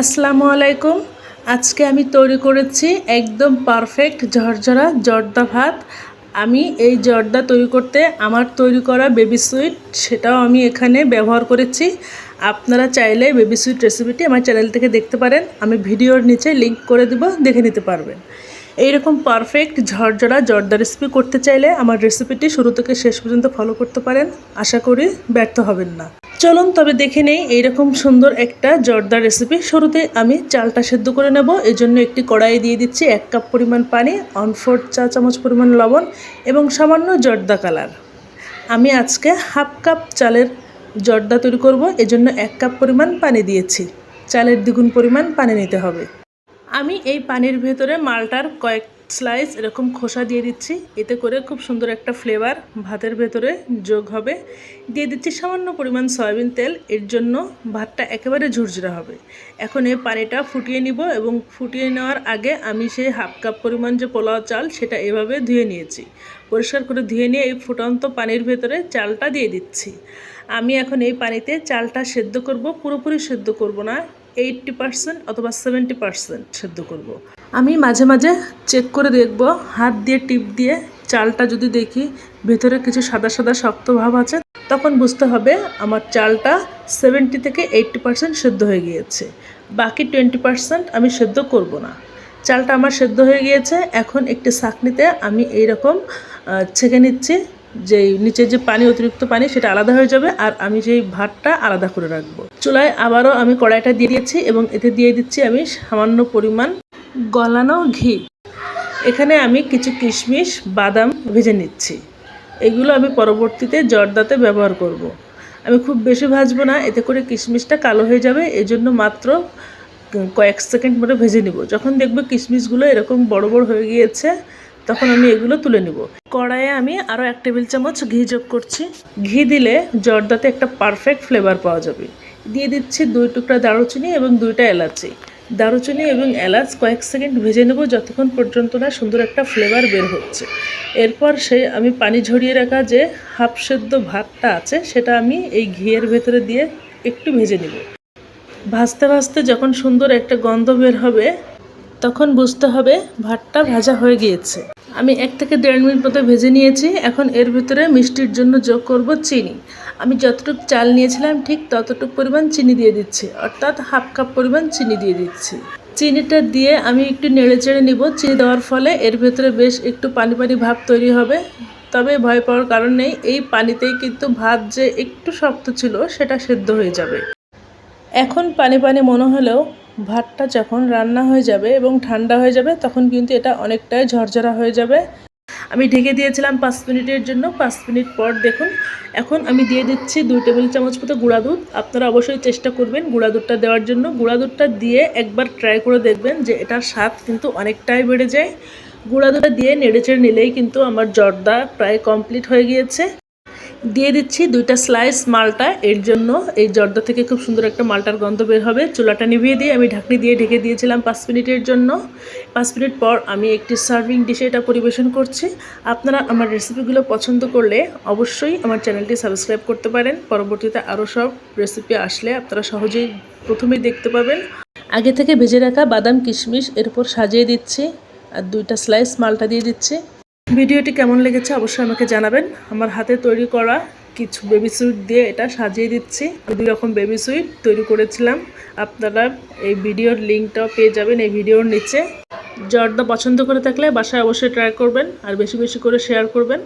আসসালামু আলাইকুম। আজকে আমি তৈরি করেছি একদম পারফেক্ট ঝরঝরা জর্দা ভাত। আমি এই জর্দা তৈরি করতে আমার তৈরি করা বেবি সুইট সেটাও আমি এখানে ব্যবহার করেছি। আপনারা চাইলে বেবি সুইট রেসিপিটি আমার চ্যানেল থেকে দেখতে পারেন। আমি ভিডিওর নিচে লিংক করে দেব, দেখে নিতে পারবেন। এইরকম পারফেক্ট ঝরঝরা জর্দা রেসিপি করতে চাইলে আমার রেসিপিটি শুরু থেকে শেষ পর্যন্ত ফলো করতে পারেন। আশা করি ব্যর্থ হবেন না। চলুন, তবে দেখে নেই এইরকম সুন্দর একটা জর্দা রেসিপি শুরুতে আমি চালটা সেদ্ধ করে নেব। জন্য একটি কড়াই দিয়ে দিচ্ছি এক কাপ পরিমাণ পানি অন চা চামচ পরিমাণ লবণ এবং সামান্য জর্দা কালার আমি আজকে হাফ কাপ চালের জর্দা তৈরি করব। এজন্য এক কাপ পরিমাণ পানি দিয়েছি। চালের দ্বিগুণ পরিমাণ পানি নিতে হবে। আমি এই পানির ভেতরে মালটার কয়েক স্লাইস এরকম খোসা দিয়ে দিচ্ছি। এতে করে খুব সুন্দর একটা ফ্লেভার ভাতের ভেতরে যোগ হবে। দিয়ে দিচ্ছি সামান্য পরিমাণ সয়াবিন তেল। এর জন্য ভাতটা একেবারে ঝুরঝুরা হবে। এখন এই পানিটা ফুটিয়ে নিব এবং ফুটিয়ে নেওয়ার আগে আমি সেই হাফ কাপ পরিমাণ যে পোলাও চাল, সেটা এভাবে ধুয়ে নিয়েছি। পরিষ্কার করে ধুয়ে নিয়ে এই ফুটন্ত পানির ভেতরে চালটা দিয়ে দিচ্ছি। আমি এখন এই পানিতে চালটা সেদ্ধ করব। পুরোপুরি সেদ্ধ করব না। এইটটি পার্সেন্ট অথবা সেভেন্টি পার্সেন্ট সেদ্ধ করব। আমি মাঝে মাঝে চেক করে দেখব। হাত দিয়ে, টিপ দিয়ে, চালটা যদি দেখি, ভেতরে কিছু সাদা সাদা শক্ত ভাব আছে, তখন বুঝতে হবে আমার চালটা সেভেন্টি থেকে এইটটি পার্সেন্ট সেদ্ধ হয়ে গিয়েছে। বাকি টোয়েন্টি পার্সেন্ট আমি সেদ্ধ করব না। চালটা আমার সেদ্ধ হয়ে গিয়েছে, এখন একটি শাকনিতে আমি এইরকম ছেঁকে নিচ্ছি যে নিচের যে পানি, অতিরিক্ত পানি, সেটা আলাদা হয়ে যাবে আর আমি যেই ভাতটা আলাদা করে রাখব। চুলায় আবারও আমি কড়াইটা দিয়ে দিয়েছি এবং এতে দিয়ে দিচ্ছি আমি সামান্য পরিমাণ গলানো ঘি। এখানে আমি কিছু কিশমিশ, বাদাম ভেজে নিচ্ছি। এগুলো আমি পরবর্তীতে জর্দাতে ব্যবহার করব। আমি খুব বেশি ভাজবো না, এতে করে কিশমিশটা কালো হয়ে যাবে। এজন্য মাত্র কয়েক সেকেন্ড মতো ভেজে নিব। যখন দেখব কিশমিশগুলো এরকম বড় বড় হয়ে গিয়েছে, তখন আমি এগুলো তুলে নিব। কড়াইয়ে আমি আরও এক টেবিল চামচ ঘি যোগ করছি। ঘি দিলে জর্দাতে একটা পারফেক্ট ফ্লেভার পাওয়া যাবে। দিয়ে দিচ্ছি দুই টুকরা দারুচিনি এবং দুইটা এলাচি। দারুচিনি এবং এলাচ কয়েক সেকেন্ড ভেজে নেব, যতক্ষণ পর্যন্ত না সুন্দর একটা ফ্লেভার বের হচ্ছে। এরপর সে আমি পানি ঝরিয়ে রাখা যে হাফ সেদ্ধ ভাতটা আছে, সেটা আমি এই ঘিয়ের ভেতরে দিয়ে একটু ভেজে নেব। ভাজতে ভাজতে যখন সুন্দর একটা গন্ধ বের হবে, তখন বুঝতে হবে ভাতটা ভাজা হয়ে গিয়েছে। আমি এক থেকে দেড় মিনিট মতো ভেজে নিয়েছি। এখন এর ভিতরে মিষ্টির জন্য যোগ করব চিনি। আমি যতটুকু চাল নিয়েছিলাম ঠিক ততটুকু পরিমাণ চিনি দিয়ে দিচ্ছি। অর্থাৎ হাফ কাপ পরিমাণ চিনি দিয়ে দিচ্ছি। চিনিটা দিয়ে আমি একটু নেড়ে চেড়ে নিব। চিনি দেওয়ার ফলে এর ভেতরে বেশ একটু পানি পানি ভাব তৈরি হবে। তবে ভয় পাওয়ার কারণ নেই। এই পানিতেই কিন্তু ভাত যে একটু শক্ত ছিল, সেটা সেদ্ধ হয়ে যাবে। এখন পানি পানি মনে হলেও ভাতটা যখন রান্না হয়ে যাবে এবং ঠান্ডা হয়ে যাবে, তখন কিন্তু এটা অনেকটাই ঝরঝরা হয়ে যাবে। আমি ঢেকে দিয়েছিলাম পাঁচ মিনিটের জন্য। পাঁচ মিনিট পর দেখুন, এখন আমি দিয়ে দিচ্ছি দুই টেবিল চামচ মতো গুঁড়া দুধ। আপনারা অবশ্যই চেষ্টা করবেন গুঁড়া দুধটা দেওয়ার জন্য। গুঁড়া দুধটা দিয়ে একবার ট্রাই করে দেখবেন যে এটার স্বাদ কিন্তু অনেকটাই বেড়ে যায়। গুঁড়া দুধটা দিয়ে নেড়েচেড়ে নিলেই কিন্তু আমার জর্দা প্রায় কমপ্লিট হয়ে গিয়েছে। দিয়ে দিচ্ছি দুইটা স্লাইস মালটা। এর জন্য এই জর্দা থেকে খুব সুন্দর একটা মালটার গন্ধ বের হবে। চুলাটা নিভিয়ে দিয়ে আমি ঢাকনি দিয়ে ঢেকে দিয়েছিলাম পাঁচ মিনিটের জন্য। পাঁচ মিনিট পর আমি একটি সার্ভিং ডিশে এটা পরিবেশন করছি। আপনারা আমার রেসিপিগুলো পছন্দ করলে অবশ্যই আমার চ্যানেলটি সাবস্ক্রাইব করতে পারেন। পরবর্তীতে আরও সব রেসিপি আসলে আপনারা সহজেই প্রথমেই দেখতে পাবেন। আগে থেকে ভেজে রাখা বাদাম, কিশমিশ এর উপর সাজিয়ে দিচ্ছি। আর দুইটা স্লাইস মালটা দিয়ে দিচ্ছি। ভিডিওটি কেমন লেগেছে অবশ্যই আমাকে জানাবেন। আমার হাতে তৈরি করা কিছু বেবি সুইট দিয়ে এটা সাজিয়ে দিচ্ছি। দুই রকম বেবি সুইট তৈরি করেছিলাম। আপনারা এই ভিডিওর লিঙ্কটাও পেয়ে যাবেন এই ভিডিওর নিচে। জর্দা পছন্দ করে থাকলে বাসায় অবশ্যই ট্রাই করবেন আর বেশি বেশি করে শেয়ার করবেন।